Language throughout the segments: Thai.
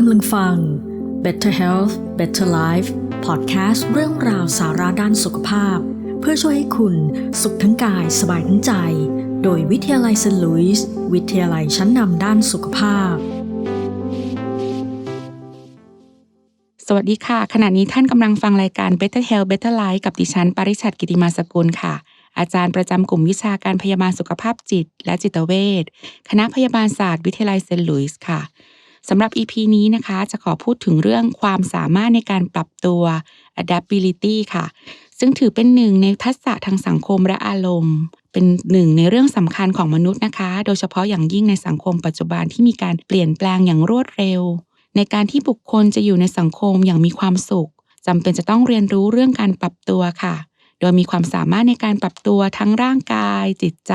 กำลังฟัง Better Health Better Life พอดแคสต์เรื่องราวสาระด้านสุขภาพ เพื่อช่วยให้คุณสุขทั้งกายสบายทั้งใจ โดยวิทยาลัยเซนต์ลุยส์วิทยาลัยชั้นนำด้านสุขภาพ สวัสดีค่ะ ขณะนี้ท่านกำลังฟังรายการ Better Health Better Life กับดิฉันปริชัดกิติมาสกุลค่ะอาจารย์ประจำกลุ่มวิชาการพยาบาลสุขภาพจิต และจิตเวช คณะพยาบาลศาสตร์วิทยาลัยเซนต์ลุยส์ค่ะ สำหรับ EP นี้นะคะจะขอพูดถึงเรื่องความสามารถในการปรับตัว adaptability ค่ะ ซึ่งถือเป็นหนึ่งในทักษะทางสังคมและอารมณ์ เป็นหนึ่งในเรื่องสำคัญของมนุษย์นะคะ โดยเฉพาะอย่างยิ่งในสังคมปัจจุบันที่มีการเปลี่ยนแปลงอย่างรวดเร็ว ในการที่บุคคลจะอยู่ในสังคมอย่างมีความสุขจำเป็นจะต้องเรียนรู้เรื่องการปรับตัวค่ะ โดยมีความสามารถในการปรับตัวทั้งร่างกาย จิตใจ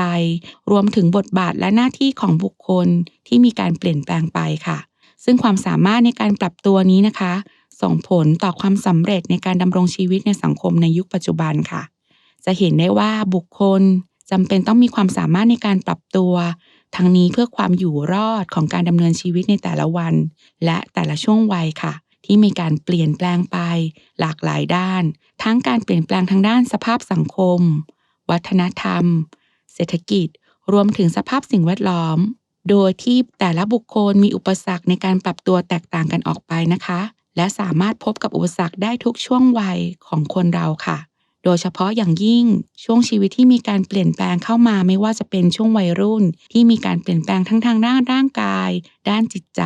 รวมถึงบทบาทและหน้าที่ของบุคคลที่มีการเปลี่ยนแปลงไปค่ะ ซึ่งความสามารถในการปรับตัวนี้นะคะ ส่งผลต่อความสำเร็จในการดำรงชีวิตในสังคมในยุคปัจจุบันค่ะ จะเห็นได้ว่าบุคคลจำเป็นต้องมีความสามารถในการปรับตัวทั้งนี้เพื่อความอยู่รอดของการดำเนินชีวิตในแต่ละวัน และแต่ละช่วงวัยค่ะ ที่มีการเปลี่ยนแปลงไป หลากหลายด้าน ทั้งการเปลี่ยนแปลงทางด้านสภาพสังคม วัฒนธรรม เศรษฐกิจ รวมถึงสภาพสิ่งแวดล้อม โดยที่แต่ละบุคคลมีอุปสรรคในการปรับตัวแตกต่างกันออกไปนะคะ และสามารถพบกับอุปสรรคได้ทุกช่วงวัยของคนเราค่ะ โดยเฉพาะอย่างยิ่งช่วงชีวิตที่มีการเปลี่ยนแปลงเข้ามาไม่ว่าจะเป็นช่วงวัยรุ่น ที่มีการเปลี่ยนแปลงทั้งทางด้านร่างกาย ด้านจิตใจ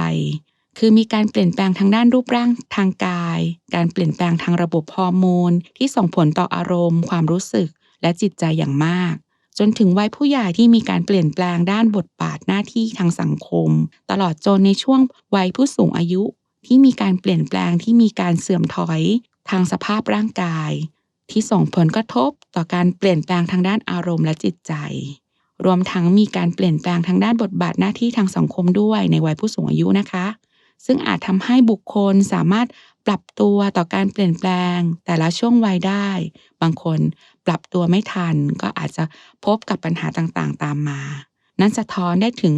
คือมีการเปลี่ยนแปลงทางด้านรูปร่างทางกาย การเปลี่ยนแปลงทางระบบฮอร์โมนที่ส่งผลต่ออารมณ์ ความรู้สึก และจิตใจอย่างมาก จนถึงวัยผู้ใหญ่ที่มีการเปลี่ยนแปลงด้านบทบาทหน้าที่ทางสังคม ตลอดจนในช่วงวัยผู้สูงอายุ ที่มีการเปลี่ยนแปลงที่มีการเสื่อมถอยทางสภาพร่างกาย ที่ส่งผลกระทบต่อการเปลี่ยนแปลงทางด้านอารมณ์และจิตใจ รวมทั้งมีการเปลี่ยนแปลงทางด้านบทบาทหน้าที่ทางสังคมด้วยในวัยผู้สูงอายุนะคะ ซึ่งอาจทำให้บุคคลสามารถปรับตัวต่อการเปลี่ยนแปลง แต่ละช่วงวัยได้ บางคน ปรับตัวไม่ทัน ก็อาจจะพบกับปัญหาต่างๆ ตามมา นั้นสะท้อนได้ถึง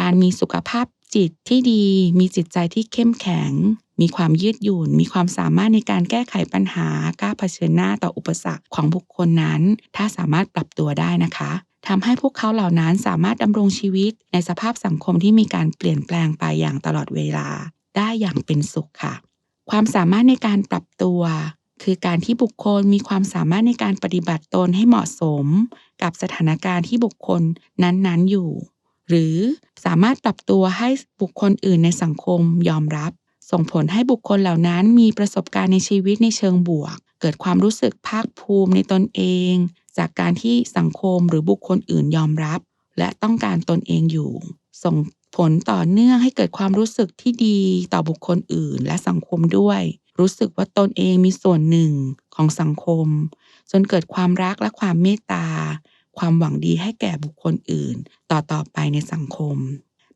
การมีสุขภาพจิตที่ดี มีจิตใจที่เข้มแข็ง มีความยืดหยุ่น มีความสามารถในการแก้ไขปัญหากล้าเผชิญหน้าต่ออุปสรรคของบุคคลนั้น ถ้าสามารถปรับตัวได้นะคะทำให้พวกเขาเหล่านั้นสามารถดำรงชีวิตในสภาพสังคมที่มีการเปลี่ยนแปลงไปอย่างตลอดเวลา ได้อย่างเป็นสุขค่ะ ความสามารถในการปรับตัว คือการที่บุคคลมีความสามารถในการปฏิบัติตนให้เหมาะสม กับสถานการณ์ที่บุคคลนั้นๆอยู่ หรือสามารถปรับตัวให้บุคคลอื่นในสังคมยอมรับ ส่งผลให้บุคคลเหล่านั้นมีประสบการณ์ในชีวิตในเชิงบวก เกิดความรู้สึกภาคภูมิในตนเอง จากการที่สังคมหรือบุคคลอื่นยอมรับ และต้องการตนเองอยู่ ส่งผลต่อเนื่องให้เกิดความรู้สึกที่ดีต่อบุคคลอื่นและสังคมด้วย รู้สึกว่าตนเองมีส่วนหนึ่งของสังคม จนเกิดความรักและความเมตตา ความหวังดีให้แก่บุคคลอื่น ต่อต่อไปในสังคม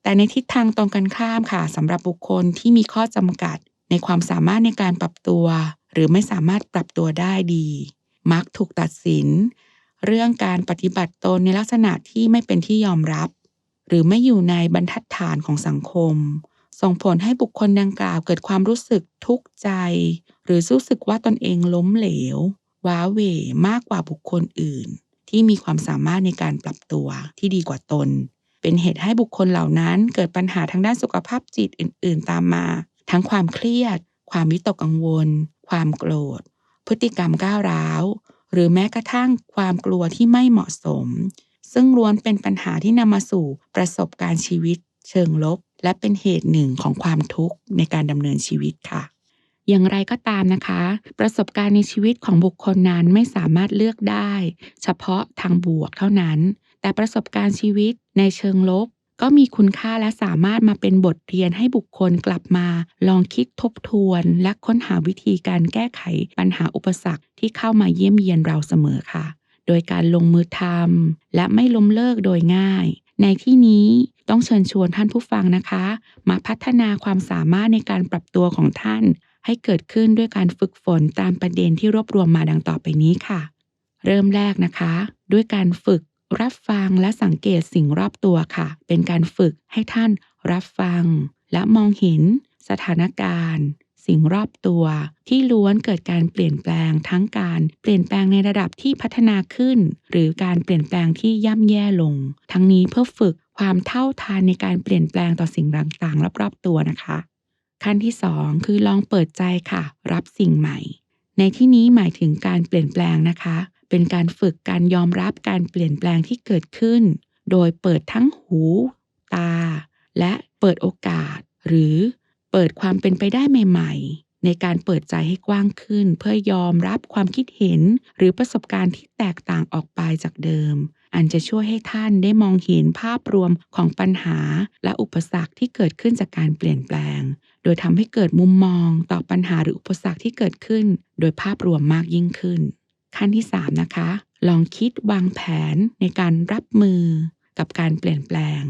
แต่ในทิศทางตรงกันข้ามค่ะสำหรับบุคคลที่มีข้อจำกัด ในความสามารถในการปรับตัว หรือไม่สามารถปรับตัวได้ดี มักถูกตัดสิน เรื่องการปฏิบัติตนในลักษณะที่ไม่เป็นที่ยอมรับ หรือไม่อยู่ในบรรทัดฐานของสังคม ส่งผลให้บุคคลดังกล่าวเกิดความรู้สึกทุกข์ใจ หรือรู้สึกว่าตนเองล้มเหลว ว้าเหวมากกว่าบุคคลอื่น ที่มีความสามารถในการปรับตัวที่ดีกว่าตน เป็นเหตุให้บุคคลเหล่านั้นเกิดปัญหาทางด้านสุขภาพจิตอื่น ๆ ตามมา ทั้งความเครียด ความวิตกกังวล ความโกรธ พฤติกรรมก้าวร้าว หรือแม้กระทั่งความกลัวที่ไม่เหมาะสม ซึ่งล้วนเป็นปัญหาที่นำมาสู่ประสบการณ์ชีวิต เชิงลบ และเป็นเหตุหนึ่งของความทุกข์ในการดำเนินชีวิตค่ะ อย่างไรก็ตามนะคะ ประสบการณ์ในชีวิตของบุคคลนั้นไม่สามารถเลือกได้ เฉพาะทางบวกเท่านั้น แต่ประสบการณ์ชีวิตในเชิงลบก็มีคุณค่าและสามารถมาเป็นบทเรียนให้บุคคลกลับมา ลองคิดทบทวน และค้นหาวิธีการแก้ไขปัญหาอุปสรรคที่เข้ามาเยี่ยมเยียนเราเสมอค่ะ โดยการลงมือทำและไม่ล้มเลิกโดยง่าย ในที่นี้ต้องเชิญชวนท่านผู้ฟังนะคะ มาพัฒนาความสามารถในการปรับตัวของท่าน ให้เกิดขึ้นด้วยการฝึกฝนตามประเด็นที่รวบรวมมาดังต่อไปนี้ค่ะ เริ่มแรกนะคะ ด้วยการฝึกรับฟังและสังเกตสิ่งรอบตัวค่ะ เป็นการฝึกให้ท่านรับฟัง และมองเห็นสถานการณ์ สิ่งรอบตัว ที่ล้วนเกิดการเปลี่ยนแปลงทั้งการเปลี่ยนแปลงในระดับที่พัฒนาขึ้น หรือการเปลี่ยนแปลงที่ย่ำแย่ลง ทั้งนี้เพื่อฝึกความเท่าทานในการเปลี่ยนแปลงต่อสิ่งต่างๆรอบๆตัวนะคะ ขั้นที่ 2 คือลองเปิดใจค่ะ รับสิ่งใหม่ ในที่นี้หมายถึงการเปลี่ยนแปลงนะคะ เป็นการฝึกการยอมรับการเปลี่ยนแปลงที่เกิดขึ้น โดยเปิดทั้งหู ตา และเปิดโอกาส หรือ เปิดความเป็นไปได้ใหม่ ๆ ในการเปิดใจให้กว้างขึ้น เพื่อยอมรับความคิดเห็น หรือประสบการณ์ที่แตกต่างออกไปจากเดิม อันจะช่วยให้ท่านได้มองเห็นภาพรวมของปัญหา และอุปสรรคที่เกิดขึ้นจากการเปลี่ยนแปลง โดยทำให้เกิดมุมมองต่อปัญหาหรืออุปสรรคที่เกิดขึ้น โดยภาพรวมมากยิ่งขึ้น ขั้นที่ 3 นะคะ ลองคิดวางแผนในการรับมือกับการเปลี่ยนแปลง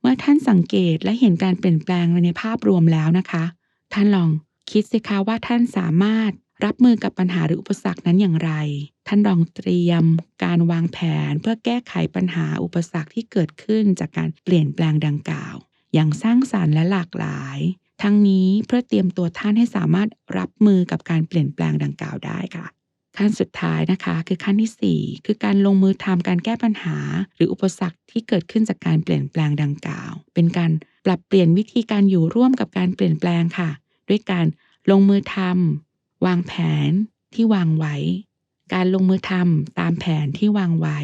เมื่อท่านสังเกตและเห็นการเปลี่ยนแปลงในภาพรวมแล้วนะคะ ท่านลองคิดสิคะว่าท่านสามารถรับมือกับปัญหาหรืออุปสรรคนั้นอย่างไร ท่านลองเตรียมการวางแผนเพื่อแก้ไขปัญหาอุปสรรคที่เกิดขึ้นจากการเปลี่ยนแปลงดังกล่าว อย่างสร้างสรรค์และหลากหลาย ทั้งนี้เพื่อเตรียมตัวท่านให้สามารถรับมือกับการเปลี่ยนแปลงดังกล่าวได้ค่ะ ขั้นสุดท้ายนะคะ คือขั้นที่ 4 คือการลงมือทำการแก้ปัญหา หรืออุปสรรคที่เกิดขึ้นจากการเปลี่ยนแปลงดังกล่าว เป็นการปรับเปลี่ยนวิธีการอยู่ร่วมกับการเปลี่ยนแปลงค่ะ ด้วยการลงมือทำวางแผนที่วางไว้ การลงมือทำตามแผนที่วางไว้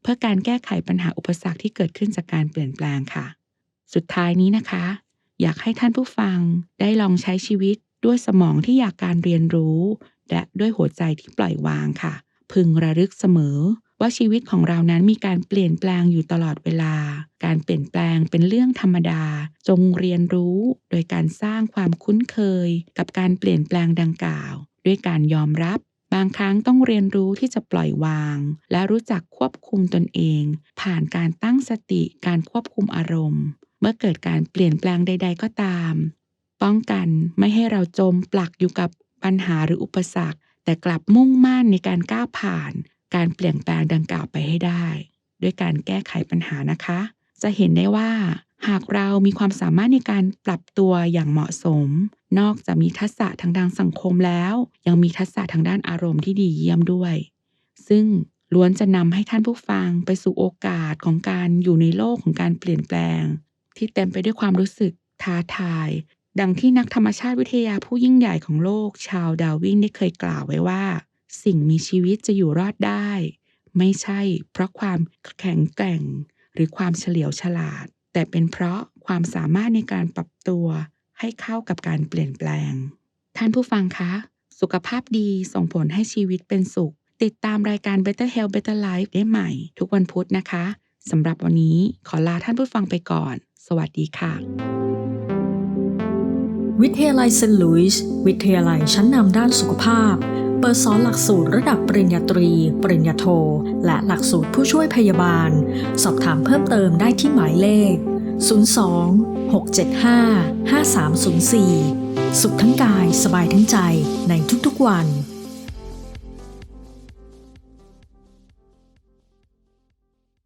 เพื่อการแก้ไขปัญหาอุปสรรคที่เกิดขึ้นจากการเปลี่ยนแปลงค่ะ สุดท้ายนี้นะคะ อยากให้ท่านผู้ฟังได้ลองใช้ชีวิตด้วยสมองที่อยากการเรียนรู้ และด้วยหัวใจที่ปล่อยวางค่ะ พึงระลึกเสมอ ว่าชีวิตของเรานั้นมีการเปลี่ยนแปลงอยู่ตลอดเวลา การเปลี่ยนแปลงเป็นเรื่องธรรมดา จงเรียนรู้โดยการสร้างความคุ้นเคย กับการเปลี่ยนแปลงดังกล่าว ด้วยการยอมรับบางครั้งต้องเรียนรู้ที่จะปล่อยวาง และรู้จักควบคุมตนเอง ผ่านการตั้งสติการควบคุมอารมณ์ เมื่อเกิดการเปลี่ยนแปลงใด ๆ ก็ตาม ป้องกันไม่ให้เราจมปลักอยู่กับ ปัญหาหรืออุปสรรค แต่กลับมุ่งมั่นในการก้าวผ่าน การเปลี่ยนแปลงดังกล่าวไปให้ได้ ด้วยการแก้ไขปัญหานะคะ จะเห็นได้ว่า หากเรามีความสามารถในการปรับตัวอย่างเหมาะสม นอกจากมีทักษะทางด้านสังคมแล้ว ยังมีทักษะทางด้านอารมณ์ที่ดีเยี่ยมด้วย ซึ่งล้วนจะนำให้ท่านผู้ฟังไปสู่โอกาสของการอยู่ในโลกของการเปลี่ยนแปลง ที่เต็มไปด้วยความรู้สึกท้าทาย ดังที่นักธรรมชาติวิทยาผู้ยิ่งใหญ่ของโลก ชาวดาวินได้เคยกล่าวไว้ว่า สิ่งมีชีวิตจะอยู่รอดได้ ไม่ใช่เพราะความแข็งแกร่ง หรือความเฉลียวฉลาด แต่เป็นเพราะความสามารถในการปรับตัวให้เข้ากับการเปลี่ยนแปลง ท่านผู้ฟังคะ สุขภาพดีส่งผลให้ชีวิตเป็นสุข ติดตามรายการ Better Health Better Life ได้ใหม่ ทุกวันพุธนะคะสำหรับวันนี้ขอลาท่านผู้ฟังไปก่อน สวัสดีค่ะ วิทยาลัยเซนต์หลุยส์วิทยาลัยชั้นนำด้านสุขภาพ เปิดสอนหลักสูตรระดับปริญญาตรี ปริญญาโท และหลักสูตรผู้ช่วยพยาบาล สอบถามเพิ่มเติมได้ที่หมายเลข 02 675 5304 สุขทั้งกายสบายทั้งใจในทุกๆวัน